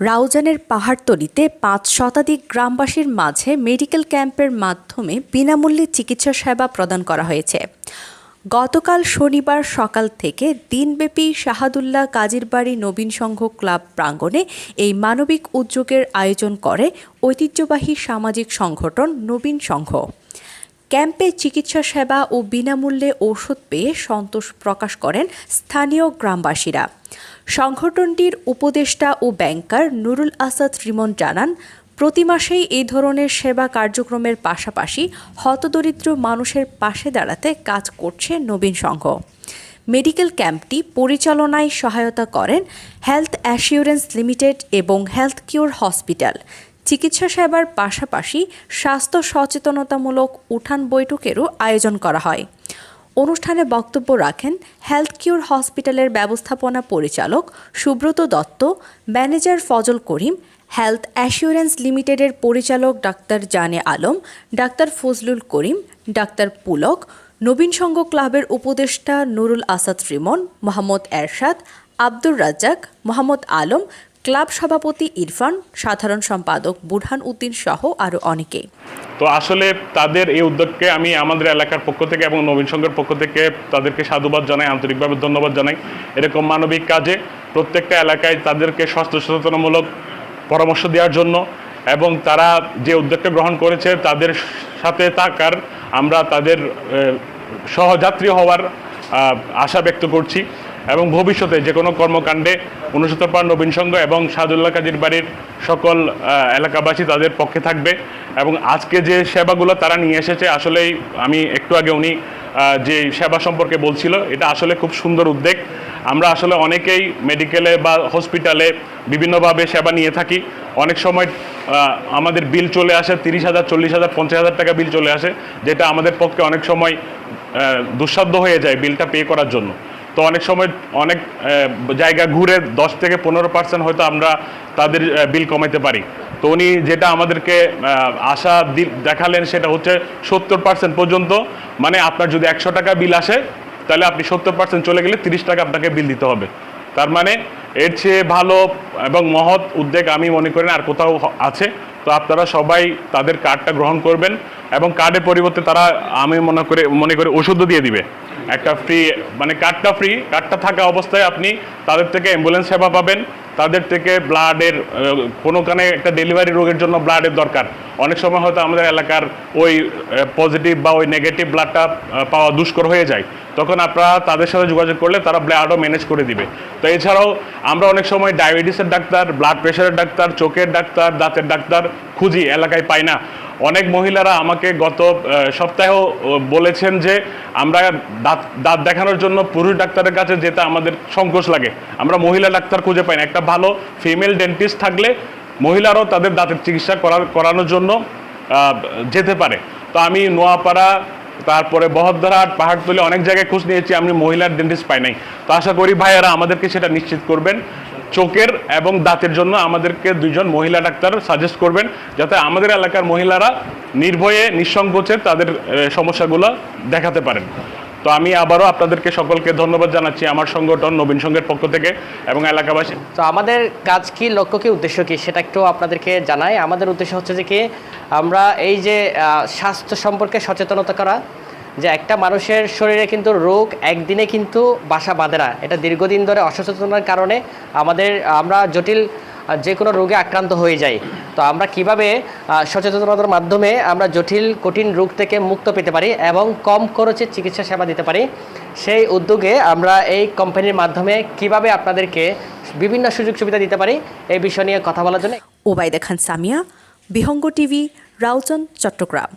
রাউজানের পাহাড়তলিতে পাঁচ শতাধিক গ্রামবাসীর মাঝে মেডিকেল ক্যাম্পের মাধ্যমে বিনামূল্যে চিকিৎসা সেবা প্রদান করা হয়েছে। গতকাল শনিবার সকাল থেকে দিনব্যাপী শাহাদুল্লাহ কাজীর বাড়ি নবীন সংঘ ক্লাব প্রাঙ্গণে এই মানবিক উদ্যোগের আয়োজন করে ঐতিহ্যবাহী সামাজিক সংগঠন নবীন সংঘ। ক্যাম্পে চিকিৎসা সেবা ও বিনামূল্যে ঔষধ পেয়ে সন্তোষ প্রকাশ করেন স্থানীয় গ্রামবাসীরা। সংগঠনটির উপদেষ্টা ও ব্যাংকার নুরুল আসাদ রিমন জানান, প্রতি মাসেই এই ধরনের সেবা কার্যক্রমের পাশাপাশি হতদরিদ্র মানুষের পাশে দাঁড়াতে কাজ করছে নবীন সংঘ। মেডিকেল ক্যাম্পটি পরিচালনায় সহায়তা করেন হেলথ অ্যাসিওরেন্স লিমিটেড এবং হেলথ কিওর হসপিটাল। চিকিৎসা সেবার পাশাপাশি স্বাস্থ্য সচেতনতামূলক উঠান বৈঠকেরও আয়োজন করা হয়। অনুষ্ঠানে বক্তব্য রাখেন হেলথ কিওর হসপিটালের ব্যবস্থাপনা পরিচালক Subrata Dutta, manager Fazal Karim, health assurance লিমিটেডের পরিচালক doctor Jane Alam, doctor Fazlul Karim, doctor Pulak, Nabin Sangha ক্লাবের উপদেষ্টা নুরুল আসাদ রিমন মোহাম্মদ এরশাদ, আব্দুর রাজ্জাক, মোহাম্মদ আলম ক্লাব সভাপতি ইরফান, সাধারণ সম্পাদক বুরহান উদ্দিন সহ আরও অনেকে। তো আসলে তাদের এই উদ্যোগকে আমি আমাদের এলাকার পক্ষ থেকে এবং নবীন সংঘের পক্ষ থেকে তাদেরকে সাধুবাদ জানাই, আন্তরিকভাবে ধন্যবাদ জানাই। এরকম মানবিক কাজে প্রত্যেকটা এলাকায় তাদেরকে স্বাস্থ্য সচেতনমূলক পরামর্শ দেওয়ার জন্য এবং তারা যে উদ্যোগটা গ্রহণ করেছে তাদের সাথে থাকার আমরা তাদের সহযাত্রী হওয়ার আশা ব্যক্ত করছি। এবং ভবিষ্যতে যে কোনো কর্মকাণ্ডে উনসত্তর পার নবীন সংঘ এবং সাদুল্লাহ কাজীর বাড়ির সকল এলাকাবাসী তাদের পক্ষে থাকবে। এবং আজকে যে সেবাগুলো তারা নিয়ে এসেছে, আসলেই আমি একটু আগে উনি যে সেবা সম্পর্কে বলছিল, এটা আসলে খুব সুন্দর উদ্যোগ আমরা আসলে অনেকেই মেডিকেলে বা হসপিটালে বিভিন্নভাবে সেবা নিয়ে থাকি। অনেক সময় আমাদের বিল চলে আসে তিরিশ হাজার, চল্লিশ হাজার, পঞ্চাশ হাজার টাকা বিল চলে আসে, যেটা আমাদের পক্ষে অনেক সময় দুঃসাধ্য হয়ে যায় বিলটা পে করার জন্য। তো অনেক সময় অনেক জায়গা ঘুরে দশ থেকে পনেরো পার্সেন্ট হয়তো আমরা তাদের বিল কমাতে পারি। তো উনি যেটা আমাদেরকে আশা দেখালেন সেটা হচ্ছে সত্তর পার্সেন্ট পর্যন্ত। মানে আপনার যদি একশো টাকা বিল আসে, তাহলে আপনি সত্তর পার্সেন্ট চলে গেলে তিরিশ টাকা আপনাকে বিল দিতে হবে। তার মানে এর চেয়ে ভালো এবং মহৎ উদ্যোগ আমি মনে করি আর কোথাও আছে। তো আপনারা সবাই তাদের কার্ডটা গ্রহণ করবেন এবং কার্ডের পরিবর্তে তারা, আমি মনে করে, মনে করি ওষুধও দিয়ে দিবে। একটা ফ্রি মানে কার্ডটা ফ্রি কার্ডটা থাকা অবস্থায় আপনি তাদের থেকে অ্যাম্বুলেন্স সেবা পাবেন। তাদের থেকে ব্লাডের কোনোখানে একটা ডেলিভারি রোগের জন্য ব্লাডের দরকার। অনেক সময় হয়তো আমাদের এলাকার ওই পজিটিভ বা ওই নেগেটিভ ব্লাডটা পাওয়া দুষ্কর হয়ে যায়। তখন আপনারা তাদের সাথে যোগাযোগ করলে তারা ব্লাডও ম্যানেজ করে দিবে। তো এছাড়াও আমরা অনেক সময় ডায়াবেটিসের ডাক্তার ব্লাড প্রেশারের ডাক্তার, চোখের ডাক্তার, দাঁতের ডাক্তার খুঁজি, এলাকায় পাই না। অনেক মহিলারা আমাকে গত সপ্তাহেও বলেছেন যে আমরা দাঁত দাঁত দেখানোর জন্য পুরুষ ডাক্তারের কাছে যেতে আমাদের সংকোচ লাগে। আমরা মহিলা ডাক্তার খুঁজে পাই না। একটা ভালো ফিমেল ডেন্টিস্ট থাকলে মহিলারাও তাদের দাঁতের চিকিৎসা করার, করানোর জন্য যেতে পারে। তো আমি নোয়াপাড়া, তারপরে বহদ্দারহাট, পাহাড়তলি অনেক জায়গায় খোঁজ নিয়েছি। আমি মহিলার ডেন্টিস্ট পাই নাই। তো আশা করি ভাইয়েরা আমাদেরকে সেটা নিশ্চিত করবেন। চোখের এবং দাঁতের জন্য আমাদেরকে দুইজন মহিলা ডাক্তার সাজেস্ট করবেন, যাতে আমাদের এলাকার মহিলারা নির্ভয়ে, নিঃসংকোচে তাদের সমস্যাগুলো দেখাতে পারেন। তো আমি আবারও আপনাদেরকে সকলকে ধন্যবাদ জানাচ্ছি আমার সংগঠন নবীন সংঘের পক্ষ থেকে এবং এলাকাবাসী। তো আমাদের কাজ কি, লক্ষ্য কি, উদ্দেশ্য কি, সেটা একটু আপনাদেরকে জানাই। আমাদের উদ্দেশ্য হচ্ছে যে কি, আমরা এই যে স্বাস্থ্য সম্পর্কে সচেতনতা করা যে একটা মানুষের শরীরে কিন্তু রোগ একদিনে কিন্তু বাসা বাঁধে না। এটা দীর্ঘদিন ধরে অসচেতনার কারণে আমাদের, আমরা জটিল যে কোনো রোগে আক্রান্ত হয়ে যাই। তো আমরা কীভাবে সচেতনতার মাধ্যমে আমরা জটিল, কঠিন রোগ থেকে মুক্ত পেতে পারি এবং কম খরচে চিকিৎসা সেবা দিতে পারি, সেই উদ্যোগে আমরা এই কোম্পানির মাধ্যমে কীভাবে আপনাদেরকে বিভিন্ন সুযোগ সুবিধা দিতে পারি, এই বিষয় নিয়ে কথা বলার জন্য। ওবায়দা খান সামিয়া, বিহঙ্গ টিভি রাউজান চট্টগ্রাম।